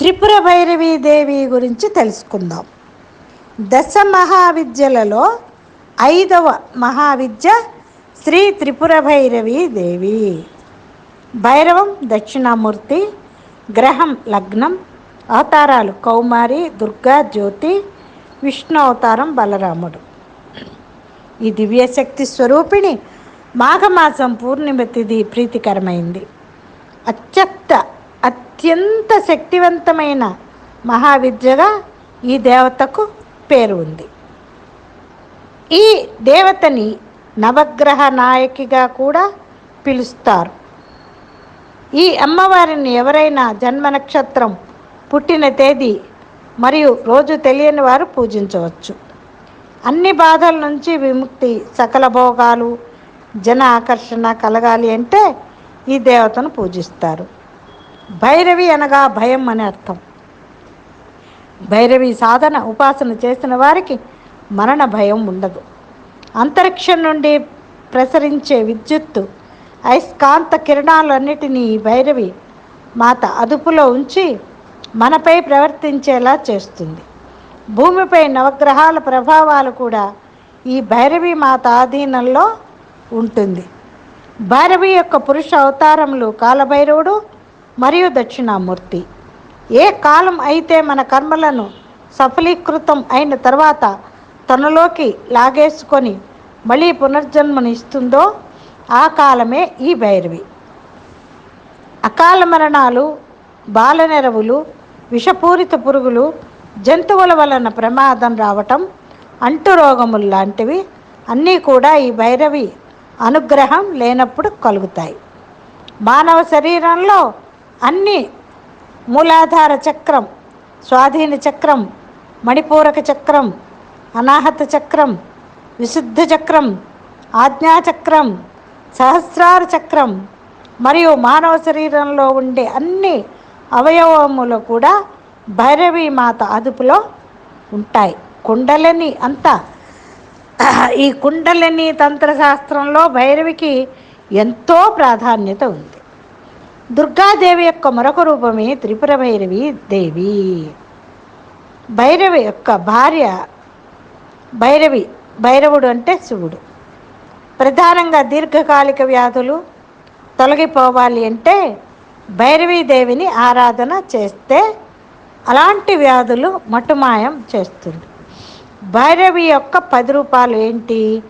త్రిపుర భైరవీ దేవి గురించి తెలుసుకుందాం. దశ మహావిద్యలలో ఐదవ మహావిద్య శ్రీ త్రిపుర భైరవీ దేవి. భైరవం దక్షిణామూర్తి గ్రహం లగ్నం అవతారాలు కౌమారి దుర్గా జ్యోతి విష్ణు అవతారం బలరాముడు. ఈ దివ్యశక్తి స్వరూపిణి మాఘమాసం పూర్ణిమ తిథి ప్రీతికరమైంది. అత్యంత అత్యంత శక్తివంతమైన మహావిద్యగా ఈ దేవతకు పేరు ఉంది. ఈ దేవతని నవగ్రహ నాయకిగా కూడా పిలుస్తారు. ఈ అమ్మవారిని ఎవరైనా జన్మ నక్షత్రం పుట్టిన తేదీ మరియు రోజు తెలియని వారు పూజించవచ్చు. అన్ని బాధల నుంచి విముక్తి సకల భోగాలు జన ఆకర్షణ కలగాలి అంటే ఈ దేవతను పూజిస్తారు. భైరవి అనగా భయం అని అర్థం. భైరవి సాధన ఉపాసన చేసిన వారికి మరణ భయం ఉండదు. అంతరిక్షం నుండి ప్రసరించే విద్యుత్తు అయస్కాంత కిరణాలన్నిటినీ భైరవి మాత అదుపులో ఉంచి మనపై ప్రవర్తించేలా చేస్తుంది. భూమిపై నవగ్రహాల ప్రభావాలు కూడా ఈ భైరవి మాత ఆధీనంలో ఉంటుంది. భైరవి యొక్క పురుష అవతారములు కాలభైరవుడు మరియు దక్షిణామూర్తి. ఏ కాలం అయితే మన కర్మలను సఫలీకృతం అయిన తర్వాత తనలోకి లాగేసుకొని మళ్ళీ పునర్జన్మనిస్తుందో ఆ కాలమే ఈ భైరవి. అకాల మరణాలు బాలనెరవులు విషపూరిత పురుగులు జంతువుల వలన ప్రమాదం రావటం అంటురోగములు లాంటివి అన్నీ కూడా ఈ భైరవి అనుగ్రహం లేనప్పుడు కలుగుతాయి. మానవ శరీరంలో అన్ని మూలాధార చక్రం స్వాధీన చక్రం మణిపూరక చక్రం అనాహత చక్రం విశుద్ధ చక్రం ఆజ్ఞాచక్రం సహస్రార చక్రం మరియు మానవ శరీరంలో ఉండే అన్ని అవయవములు కూడా భైరవి మాత అదుపులో ఉంటాయి. కుండలని అంతా ఈ కుండలని తంత్రశాస్త్రంలో భైరవికి ఎంతో ప్రాధాన్యత ఉంది. దుర్గాదేవి యొక్క మరొక రూపమే త్రిపుర భైరవి దేవి. భైరవి యొక్క భార్య భైరవి భైరవుడు అంటే శివుడు. ప్రధానంగా దీర్ఘకాలిక వ్యాధులు తొలగిపోవాలి అంటే భైరవీదేవిని ఆరాధన చేస్తే అలాంటి వ్యాధులు మటుమాయం చేస్తుంది. భైరవి యొక్క పది రూపాయలు ఏంటి?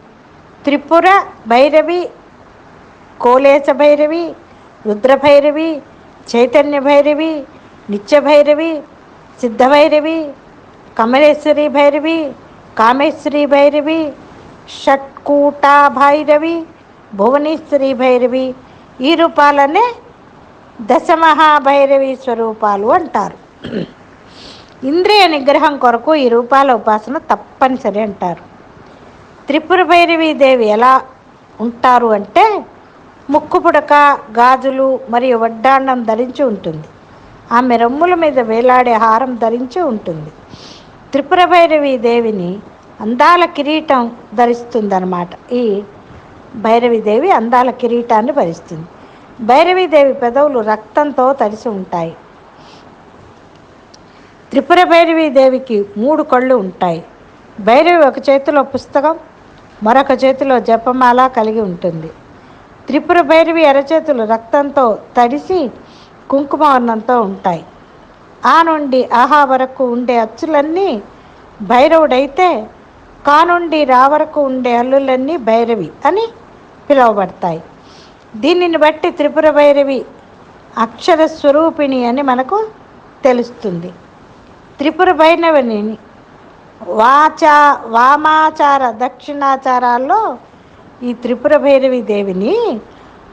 త్రిపుర భైరవి కోలేశ భైరవి రుద్రభైరవి చైతన్య భైరవి నిత్య భైరవి సిద్ధ భైరవి కమలేశ్వరి భైరవి కామేశ్వరి భైరవి షట్కూట భైరవి భువనేశ్వరి భైరవి ఈ రూపాలనే దశమహాభైరవి స్వరూపాలు అంటారు. ఇంద్రియ నిగ్రహం కొరకు ఈ రూపాల ఉపాసన తప్పనిసరి అంటారు. త్రిపుర భైరవి దేవి ఎలా ఉంటారు అంటే ముక్కు పుడక గాజులు మరియు వడ్డాండం ధరించి ఉంటుంది. ఆమె రొమ్ముల మీద వేలాడే హారం ధరించి ఉంటుంది. త్రిపుర భైరవి దేవిని అందాల కిరీటం ధరిస్తుందన్నమాట. ఈ భైరవీదేవి అందాల కిరీటాన్ని భరిస్తుంది. భైరవీదేవి పెదవులు రక్తంతో తడిసి ఉంటాయి. త్రిపుర భైరవీదేవికి మూడు కళ్ళు ఉంటాయి. భైరవి ఒక చేతిలో పుస్తకం మరొక చేతిలో జపమాల కలిగి ఉంటుంది. త్రిపుర భైరవి అరచేతులు రక్తంతో తడిసి కుంకుమ వర్ణంతో ఉంటాయి. ఆ నుండి ఆహా వరకు ఉండే అచ్చులన్నీ భైరవుడైతే కా నుండి రా వరకు ఉండే అల్లులన్నీ భైరవి అని పిలువబడతాయి. దీనిని బట్టి త్రిపుర భైరవి అక్షర స్వరూపిణి అని మనకు తెలుస్తుంది. త్రిపుర భైరవిని వాచా వామాచార దక్షిణాచారాల్లో ఈ త్రిపుర భైరవి దేవిని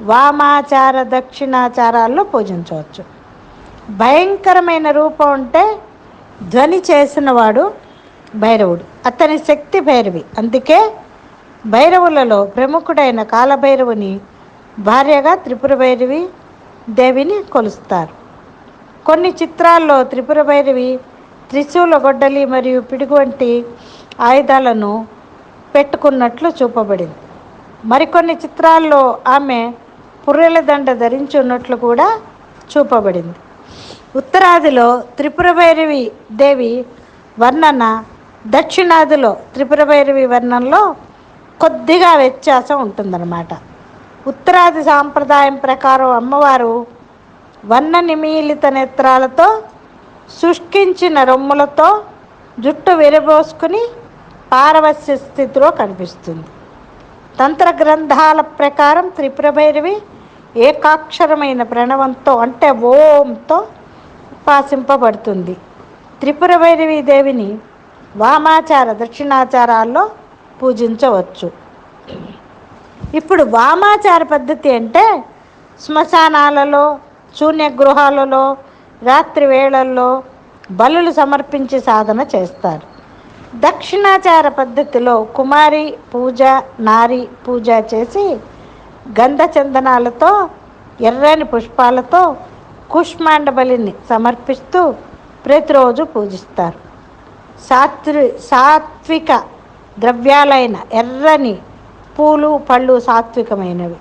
వామాచార దక్షిణాచారాల్లో పూజించవచ్చు. భయంకరమైన రూపం ఉంటే ధ్వని చేసినవాడు భైరవుడు. అతని శక్తి భైరవి. అందుకే భైరవులలో ప్రముఖుడైన కాలభైరవుని భార్యగా త్రిపుర భైరవి దేవిని కొలుస్తారు. కొన్ని చిత్రాల్లో త్రిపుర భైరవి త్రిశూల గొడ్డలి మరియు పిడుగు వంటి ఆయుధాలను పెట్టుకున్నట్లు చూపబడింది. మరికొన్ని చిత్రాల్లో ఆమె పుర్రెల దండ ధరించి ఉన్నట్లు కూడా చూపబడింది. ఉత్తరాదిలో త్రిపుర భైరవి దేవి వర్ణన దక్షిణాదిలో త్రిపుర భైరవి వర్ణనలో కొద్దిగా వ్యత్యాసం ఉంటుందన్నమాట. ఉత్తరాది సాంప్రదాయం ప్రకారం అమ్మవారు వర్ణ నిమీలిత నేత్రాలతో శుష్కించిన రొమ్ములతో జుట్టు విరబోసుకుని పారవస్య స్థితిలో కనిపిస్తుంది. తంత్ర గ్రంథాల ప్రకారం త్రిపుర భైరవి ఏకాక్షరమైన ప్రణవంతో అంటే ఓంతో ఉపాసింపబడుతుంది. త్రిపుర భైరవి దేవిని వామాచార దక్షిణాచారాల్లో పూజించవచ్చు. ఇప్పుడు వామాచార పద్ధతి అంటే శ్మశానాలలో శూన్యగృహాలలో రాత్రి వేళల్లో బలులు సమర్పించి సాధన చేస్తారు. దక్షిణాచార పద్ధతిలో కుమారి పూజ నారి పూజ చేసి గంధ చందనాలతో ఎర్రని పుష్పాలతో కుష్మాండ బలిని సమర్పిస్తూ ప్రతిరోజు పూజిస్తారు. సాత్వి సాత్విక ద్రవ్యాలైన ఎర్రని పూలు పళ్ళు సాత్వికమైనవి.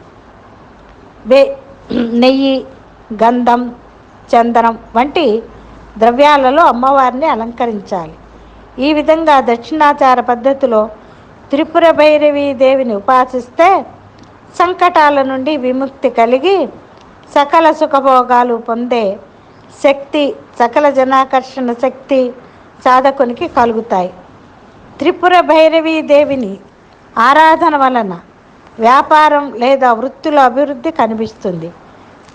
వే నెయ్యి గంధం చందనం వంటి ద్రవ్యాలలో అమ్మవారిని అలంకరించాలి. ఈ విధంగా దక్షిణాచార పద్ధతిలో త్రిపుర భైరవీ దేవిని ఉపాసిస్తే సంకటాల నుండి విముక్తి కలిగి సకల సుఖభోగాలు పొందే శక్తి సకల జనాకర్షణ శక్తి సాధకునికి కలుగుతాయి. త్రిపుర భైరవీ దేవిని ఆరాధన వలన వ్యాపారం లేదా వృత్తుల అభివృద్ధి కనిపిస్తుంది.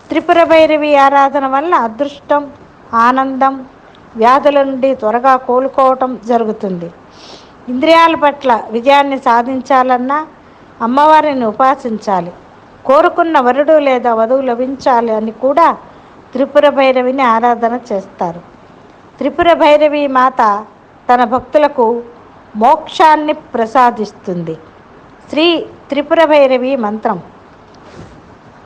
త్రిపుర భైరవి ఆరాధన వల్ల అదృష్టం ఆనందం వ్యాధుల నుండి త్వరగా కోలుకోవటం జరుగుతుంది. ఇంద్రియాల పట్ల విజయాన్ని సాధించాలన్నా అమ్మవారిని ఉపాసించాలి. కోరుకున్న వరుడు లేదా వధువు లభించాలి అని కూడా త్రిపుర భైరవిని ఆరాధన చేస్తారు. త్రిపుర భైరవి మాత తన భక్తులకు మోక్షాన్ని ప్రసాదిస్తుంది. శ్రీ త్రిపుర భైరవి మంత్రం.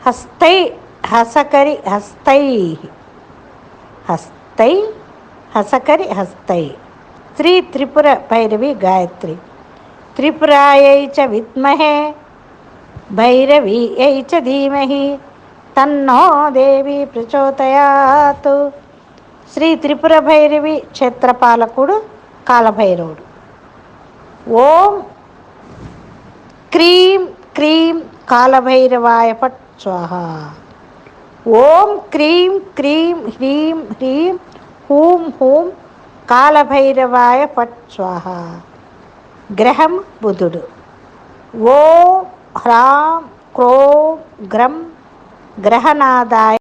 హస్తై హసకరి హస్తై హస్తై హసకరి హస్తై. స్త్రీ త్రిపుర భైరవి గాయత్రి. త్రిపురాయై చ విద్మహే భైరవీ ఐ చ ధీమహి తన్నో దేవి ప్రచోదయాత్. శ్రీ త్రిపుర భైరవి క్షేత్రపాలకుడు కాలభైరవుడు. ఓం క్రీం క్రీం కాలభైరవాయ పట్ స్వాహ. ఓం క్రీం క్రీం హ్రీం హ్రీం హూం హూం కాలభైరవాయ పట్ స్వాహ. గ్రహం బుధుడు. ఓ హ్రాం క్రోం గ్రం గ్రహనాదాయ